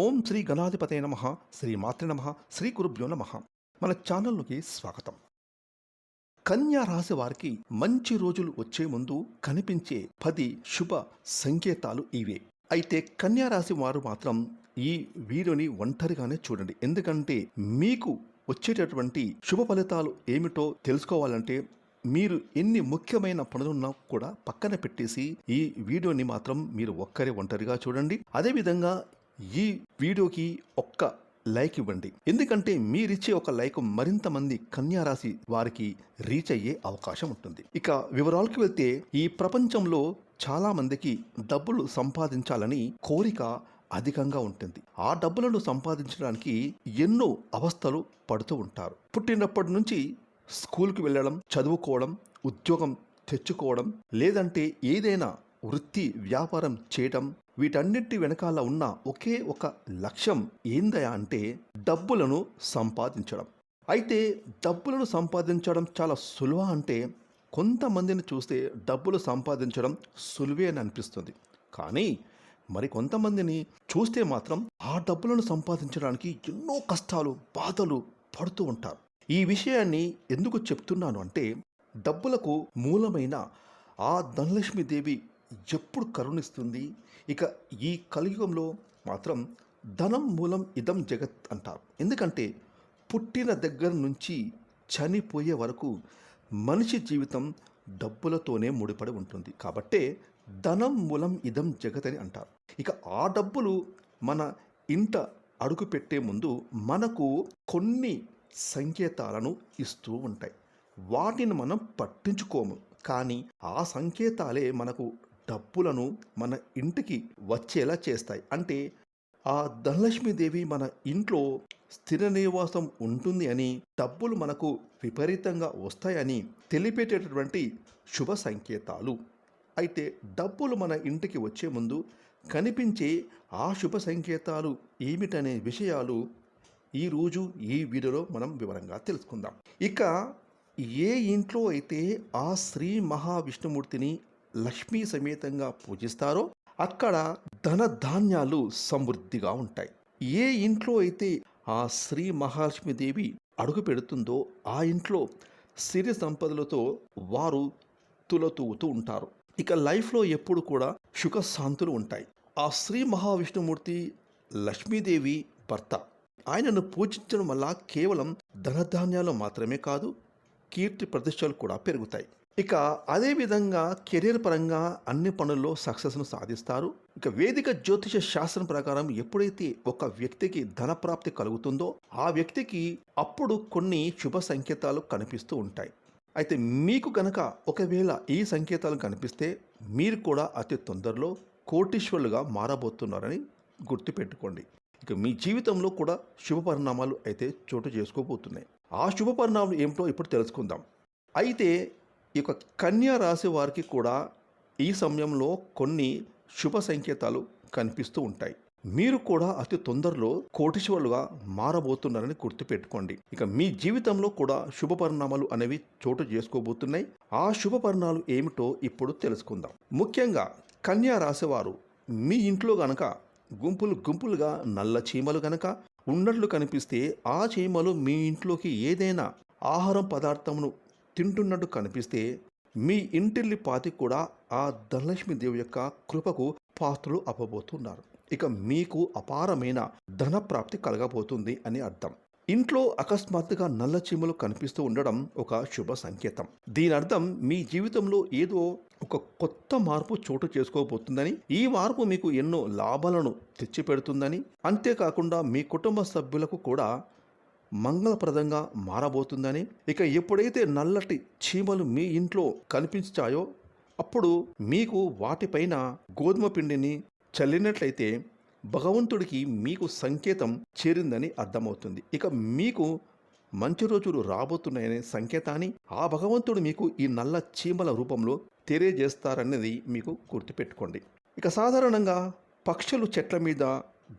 ఓం శ్రీ గణాధిపతే నమ శ్రీ మాతృ నమ శ్రీ గురుభ్యో నమ. మన ఛానల్లోకి స్వాగతం. కన్యా రాశి వారికి మంచి రోజులు వచ్చే ముందు కనిపించే పది శుభ సంకేతాలు ఇవే. అయితే కన్యా రాశి వారు మాత్రం ఈ వీడియోని ఒంటరిగానే చూడండి. ఎందుకంటే మీకు వచ్చేటటువంటి శుభ ఫలితాలు ఏమిటో తెలుసుకోవాలంటే మీరు ఎన్ని ముఖ్యమైన పనులున్నా కూడా పక్కన పెట్టేసి ఈ వీడియోని మాత్రం మీరు ఒక్కరే ఒంటరిగా చూడండి. అదేవిధంగా ఈ వీడియోకి ఒక్క లైక్ ఇవ్వండి. ఎందుకంటే మీరిచ్చే ఒక లైక్ మరింత మంది కన్యారాశి వారికి రీచ్ అయ్యే అవకాశం ఉంటుంది. ఇక వివరాలకు వెళ్తే ఈ ప్రపంచంలో చాలా మందికి డబ్బులు సంపాదించాలని కోరిక అధికంగా ఉంటుంది. ఆ డబ్బులను సంపాదించడానికి ఎన్నో అవస్థలు పడుతూ ఉంటారు. పుట్టినప్పటి నుంచి స్కూల్కి వెళ్ళడం చదువుకోవడం ఉద్యోగం తెచ్చుకోవడం లేదంటే ఏదైనా వృత్తి వ్యాపారం చేయటం వీటన్నిటి వెనకాల ఉన్న ఒకే ఒక లక్ష్యం ఏందయా అంటే డబ్బులను సంపాదించడం. అయితే డబ్బులను సంపాదించడం చాలా సులువ అంటే కొంతమందిని చూస్తే డబ్బులు సంపాదించడం సులువే అని అనిపిస్తుంది. కానీ మరి కొంతమందిని చూస్తే మాత్రం ఆ డబ్బులను సంపాదించడానికి ఎన్నో కష్టాలు బాధలు పడుతూ ఉంటారు. ఈ విషయాన్ని ఎందుకు చెప్తున్నాను అంటే డబ్బులకు మూలమైన ఆ ధనలక్ష్మీదేవి ఎప్పుడు కరుణిస్తుంది? ఇక ఈ కలియుగంలో మాత్రం ధనం మూలం ఇదం జగత్ అంటారు. ఎందుకంటే పుట్టిన దగ్గర నుంచి చనిపోయే వరకు మనిషి జీవితం డబ్బులతోనే ముడిపడి ఉంటుంది. కాబట్టే ధనం మూలం ఇదం జగత్ అని అంటారు. ఇక ఆ డబ్బులు మన ఇంట అడుగు పెట్టే ముందు మనకు కొన్ని సంకేతాలను ఇస్తూ ఉంటాయి. వాటిని మనం పట్టించుకోము. కానీ ఆ సంకేతాలే మనకు డబ్బులను మన ఇంటికి వచ్చేలా చేస్తాయి. అంటే ఆ ధనలక్ష్మీదేవి మన ఇంట్లో స్థిర నివాసం ఉంటుంది అని డబ్బులు మనకు విపరీతంగా వస్తాయని తెలిపేటటువంటి శుభ సంకేతాలు. అయితే డబ్బులు మన ఇంటికి వచ్చే ముందు కనిపించే ఆ శుభ సంకేతాలు ఏమిటనే విషయాలు ఈరోజు ఈ వీడియోలో మనం వివరంగా తెలుసుకుందాం. ఇక ఏ ఇంట్లో అయితే ఆ శ్రీ మహావిష్ణుమూర్తిని లక్ష్మీ సమేతంగా పూజిస్తారో అక్కడ ధన ధాన్యాలు సమృద్ధిగా ఉంటాయి. ఏ ఇంట్లో అయితే ఆ శ్రీ మహాలక్ష్మీదేవి అడుగు పెడుతుందో ఆ ఇంట్లో సిరి సంపదలతో వారు తులతూగుతూ ఉంటారు. ఇక లైఫ్లో ఎప్పుడు కూడా సుఖశాంతులు ఉంటాయి. ఆ శ్రీ మహావిష్ణుమూర్తి లక్ష్మీదేవి భర్త. ఆయనను పూజించడం వల్ల కేవలం ధనధాన్యాలు మాత్రమే కాదు కీర్తి ప్రతిష్టలు కూడా పెరుగుతాయి. ఇక అదేవిధంగా కెరీర్ పరంగా అన్ని పనుల్లో సక్సెస్ను సాధిస్తారు. ఇక వేదిక జ్యోతిష శాస్త్రం ప్రకారం ఎప్పుడైతే ఒక వ్యక్తికి ధన ప్రాప్తి కలుగుతుందో ఆ వ్యక్తికి అప్పుడు కొన్ని శుభ సంకేతాలు కనిపిస్తూ ఉంటాయి. అయితే మీకు గనక ఒకవేళ ఈ సంకేతాలు కనిపిస్తే మీరు కూడా అతి తొందరలో కోటీశ్వరులుగా మారబోతున్నారని గుర్తుపెట్టుకోండి. ఇక మీ జీవితంలో కూడా శుభ పరిణామాలు అయితే చోటు చేసుకోబోతున్నాయి. ఆ శుభ పరిణామాలు ఏమిటో ఇప్పుడు తెలుసుకుందాం. అయితే ఈ యొక్క కన్యా రాశి వారికి కూడా ఈ సమయంలో కొన్ని శుభ సంకేతాలు కనిపిస్తూ ఉంటాయి. మీరు కూడా అతి తొందరలో కోటిశ్వరులుగా మారబోతున్నారని గుర్తుపెట్టుకోండి. ఇక మీ జీవితంలో కూడా శుభ పరిణామాలు అనేవి చోటు చేసుకోబోతున్నాయి. ఆ శుభ పరిణామాలు ఏమిటో ఇప్పుడు తెలుసుకుందాం. ముఖ్యంగా కన్యా రాశివారు మీ ఇంట్లో గనక గుంపులు గుంపులుగా నల్ల చీమలు గనక ఉన్నట్లు కనిపిస్తే ఆ చీమలు మీ ఇంట్లోకి ఏదైనా ఆహారం పదార్థమును తింటున్నట్టు కనిపిస్తే మీ ఇంటిల్లి పాతి కూడా ఆ ధనలక్ష్మీదేవి యొక్క కృపకు పాత్రలు అవ్వబోతున్నారు. ఇక మీకు అపారమైన ధన ప్రాప్తి కలగబోతుంది అని అర్థం. ఇంట్లో అకస్మాత్తుగా నల్ల చీమలు కనిపిస్తూ ఉండడం ఒక శుభ సంకేతం. దీని అర్థం మీ జీవితంలో ఏదో ఒక కొత్త మార్పు చోటు చేసుకోబోతుందని ఈ మార్పు మీకు ఎన్నో లాభాలను తెచ్చిపెడుతుందని. అంతేకాకుండా మీ కుటుంబ సభ్యులకు కూడా మంగళప్రదంగా మారబోతుందని. ఇక ఎప్పుడైతే నల్లటి చీమలు మీ ఇంట్లో కనిపించాయో అప్పుడు మీకు వాటిపైన గోధుమ పిండిని చల్లినట్లయితే భగవంతుడికి మీకు సంకేతం చేరిందని అర్థమవుతుంది. ఇక మీకు మంచి రోజులు రాబోతున్నాయనే సంకేతాన్ని ఆ భగవంతుడు మీకు ఈ నల్ల చీమల రూపంలో తెలియజేస్తారనేది మీకు గుర్తుపెట్టుకోండి. ఇక సాధారణంగా పక్షులు చెట్ల మీద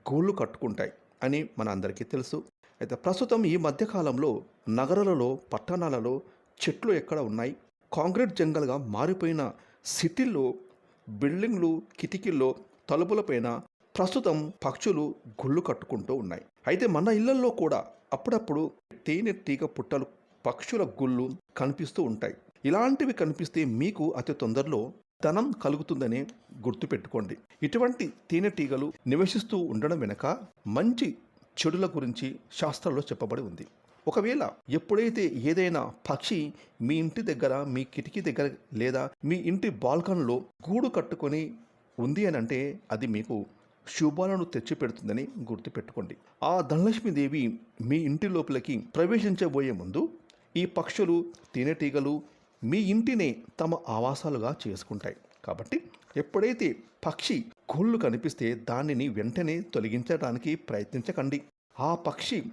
గూళ్ళు కట్టుకుంటాయి అని మన అందరికీ తెలుసు. అయితే ప్రస్తుతం ఈ మధ్యకాలంలో నగరాలలో పట్టణాలలో చెట్లు ఎక్కడ ఉన్నాయి? కాంక్రీట్ జంగల్గా మారిపోయిన సిటీల్లో బిల్డింగ్లు కిటికీల్లో తలుపులపైన ప్రస్తుతం పక్షులు గుళ్ళు కట్టుకుంటూ ఉన్నాయి. అయితే మన ఇళ్ళల్లో కూడా అప్పుడప్పుడు తేనె తీగ పుట్టలు పక్షుల గుళ్ళు కనిపిస్తూ ఉంటాయి. ఇలాంటివి కనిపిస్తే మీకు అతి తొందరలో ధనం కలుగుతుందని గుర్తుపెట్టుకోండి. ఇటువంటి తేనెటీగలు నివసిస్తూ ఉండడం వెనక మంచి చెడుల గురించి శాస్త్రంలో చెప్పబడి ఉంది. ఒకవేళ ఎప్పుడైతే ఏదైనా పక్షి మీ ఇంటి దగ్గర మీ కిటికీ దగ్గర లేదా మీ ఇంటి బాల్కన్లో గూడు కట్టుకొని ఉంది అని అంటే అది మీకు శుభాలను తెచ్చిపెడుతుందని గుర్తుపెట్టుకోండి. ఆ ధనలక్ష్మీదేవి మీ ఇంటి లోపలికి ప్రవేశించబోయే ముందు ఈ పక్షులు తేనెటీగలు మీ ఇంటినే తమ ఆవాసాలుగా చేసుకుంటాయి. కాబట్టి ఎప్పుడైతే పక్షి కోళ్ళు కనిపిస్తే దానిని వెంటనే తొలగించడానికి ప్రయత్నించకండి. ఆ పక్షి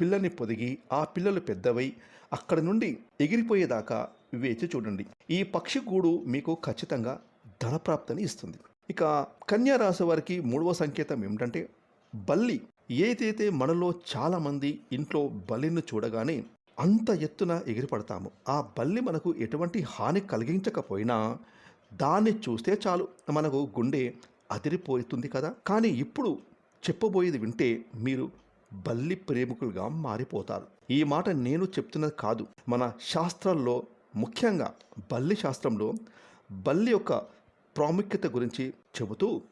పిల్లని పొదిగి ఆ పిల్లలు పెద్దవై అక్కడి నుండి ఎగిరిపోయేదాకా వేచి చూడండి. ఈ పక్షి గూడు మీకు ఖచ్చితంగా ధనప్రాప్తిని ఇస్తుంది. ఇక కన్యా రాశి వారికి మూడవ సంకేతం ఏమిటంటే బల్లి ఏదైతే మనలో చాలామంది ఇంట్లో బల్లిని చూడగానే అంత ఎత్తున ఎగిరిపడతాము. ఆ బల్లి మనకు ఎటువంటి హాని కలిగించకపోయినా దాన్ని చూస్తే చాలు. మనకు గుండె అదిరిపోతుంది కదా. కానీ ఇప్పుడు చెప్పబోయేది వింటే మీరు బల్లి ప్రేమికులుగా మారిపోతారు. ఈ మాట నేను చెప్తున్నది కాదు. మన శాస్త్రాల్లో ముఖ్యంగా బల్లి శాస్త్రంలో బల్లి యొక్క ప్రాముఖ్యత గురించి చెబుతూ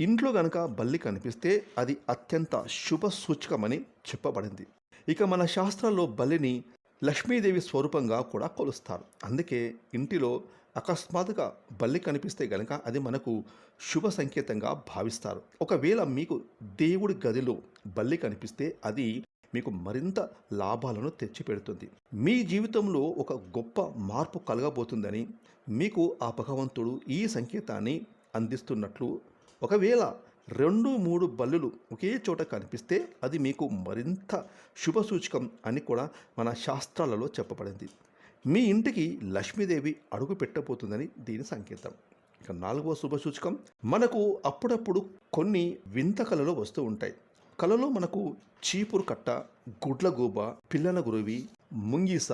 ఇంట్లో గనక బల్లి కనిపిస్తే అది అత్యంత శుభ సూచకమని చెప్పబడింది. ఇక మన శాస్త్రాల్లో బల్లిని లక్ష్మీదేవి స్వరూపంగా కూడా కొలుస్తారు. అందుకే ఇంటిలో అకస్మాత్తుగా బల్లి కనిపిస్తే గనక అది మనకు శుభ సంకేతంగా భావిస్తారు. ఒకవేళ మీకు దేవుడి గదిలో బల్లి కనిపిస్తే అది మీకు మరింత లాభాలను తెచ్చిపెడుతుంది. మీ జీవితంలో ఒక గొప్ప మార్పు కలగబోతుందని మీకు ఆ భగవంతుడు ఈ సంకేతాన్ని అందిస్తున్నట్లు. ఒకవేళ రెండు మూడు బల్లులు ఒకే చోట కనిపిస్తే అది మీకు మరింత శుభ సూచకం అని కూడా మన శాస్త్రాలలో చెప్పబడింది. మీ ఇంటికి లక్ష్మీదేవి అడుగు పెట్టబోతుందని దీని సంకేతం. ఇక నాలుగవ శుభ సూచకం మనకు అప్పుడప్పుడు కొన్ని వింత కళలు వస్తూ ఉంటాయి. కళలో మనకు చీపురు కట్ట గుడ్లగూబ పిల్లల గురువి ముంగిస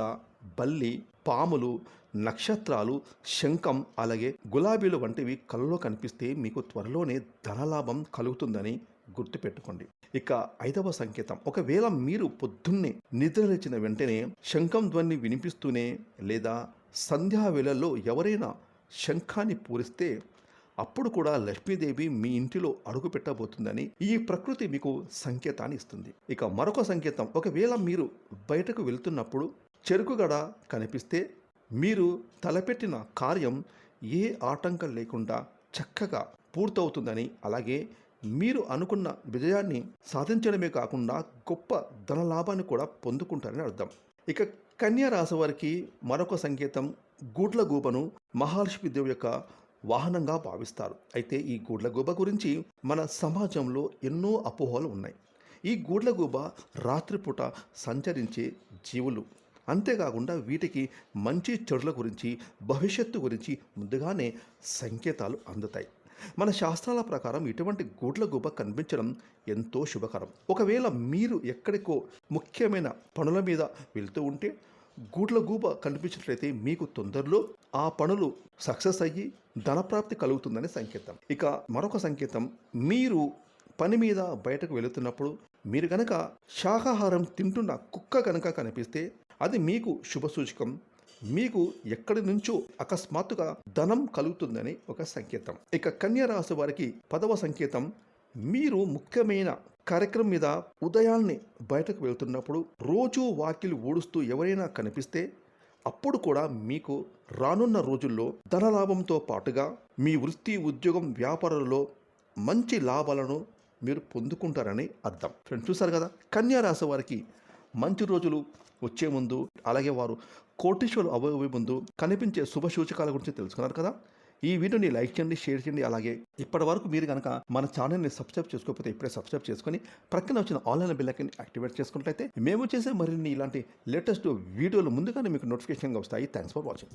బల్లి పాములు నక్షత్రాలు శంఖం అలాగే గులాబీలు వంటివి కళలో కనిపిస్తే మీకు త్వరలోనే ధనలాభం కలుగుతుందని గుర్తుపెట్టుకోండి. ఇక ఐదవ సంకేతం. ఒకవేళ మీరు పొద్దున్నే నిద్రలేచిన వెంటనే శంఖం ధ్వని వినిపిస్తూనే లేదా సంధ్యా వేళల్లో ఎవరైనా శంఖాన్ని పూరిస్తే అప్పుడు కూడా లక్ష్మీదేవి మీ ఇంటిలో అడుగు పెట్టబోతుందని ఈ ప్రకృతి మీకు సంకేతాన్ని ఇస్తుంది. ఇక మరొక సంకేతం. ఒకవేళ మీరు బయటకు వెళ్తున్నప్పుడు చెరుకుగడ కనిపిస్తే మీరు తలపెట్టిన కార్యం ఏ ఆటంకం లేకుండా చక్కగా పూర్తవుతుందని అలాగే మీరు అనుకున్న విజయాన్ని సాధించడమే కాకుండా గొప్ప ధనలాభాన్ని కూడా పొందుకుంటారని అర్థం. ఇక కన్యా రాశి వారికి మరొక సంకేతం గూడ్ల గూబను మహాలక్ష్మి దేవి యొక్క వాహనంగా భావిస్తారు. అయితే ఈ గూడ్ల గూబ గురించి మన సమాజంలో ఎన్నో అపోహలు ఉన్నాయి. ఈ గూడ్ల గూబ రాత్రిపూట సంచరించే జీవులు. అంతేకాకుండా వీటికి మంచి చెడుల గురించి భవిష్యత్తు గురించి ముందుగానే సంకేతాలు అందుతాయి. మన శాస్త్రాల ప్రకారం ఇటువంటి గూడ్ల గుబ కనిపించడం ఎంతో శుభకరం. ఒకవేళ మీరు ఎక్కడికో ముఖ్యమైన పనుల మీద వెళ్తూ ఉంటే గూడ్ల గూబ కనిపించినట్లయితే మీకు తొందరలో ఆ పనులు సక్సెస్ అయ్యి ధనప్రాప్తి కలుగుతుందని సంకేతం. ఇక మరొక సంకేతం మీరు పని మీద బయటకు వెళుతున్నప్పుడు మీరు గనక శాకాహారం తింటున్న కుక్క కనుక కనిపిస్తే అది మీకు శుభ సూచకం. మీకు ఎక్కడి నుంచో అకస్మాత్తుగా ధనం కలుగుతుందని ఒక సంకేతం. ఇక కన్యా రాశి వారికి పదవ సంకేతం మీరు ముఖ్యమైన కార్యక్రమం మీద ఉదయాన్నే బయటకు వెళ్తున్నప్పుడు రోజు వాకిలు ఊడుస్తూ ఎవరైనా కనిపిస్తే అప్పుడు కూడా మీకు రానున్న రోజుల్లో ధనలాభంతో పాటుగా మీ వృత్తి ఉద్యోగం వ్యాపారాలలో మంచి లాభాలను మీరు పొందుకుంటారని అర్థం. ఫ్రెండ్స్ చూసారు కదా? కన్యా రాశి వారికి మంచి రోజులు వచ్చే ముందు అలాగే వారు కోటీశ్వరులు అవ్వబోయే ముందు కనిపించే శుభ సూచకాల గురించి తెలుసుకున్నారు కదా? ఈ వీడియోని లైక్ చేయండి షేర్ చేయండి అలాగే ఇప్పటి వరకు మీరు కనుక మన ఛానల్ని సబ్స్క్రైబ్ చేసుకోకపోతే ఇప్పుడే సబ్స్క్రైబ్ చేసుకొని ప్రక్కన వచ్చిన ఆన్లైన్ బిల్లకని యాక్టివేట్ చేసుకున్నట్లయితే మేము చేసే మరిన్ని ఇలాంటి లేటెస్ట్ వీడియోలు ముందుగానే మీకు నోటిఫికేషన్గా వస్తాయి. Thanks for watching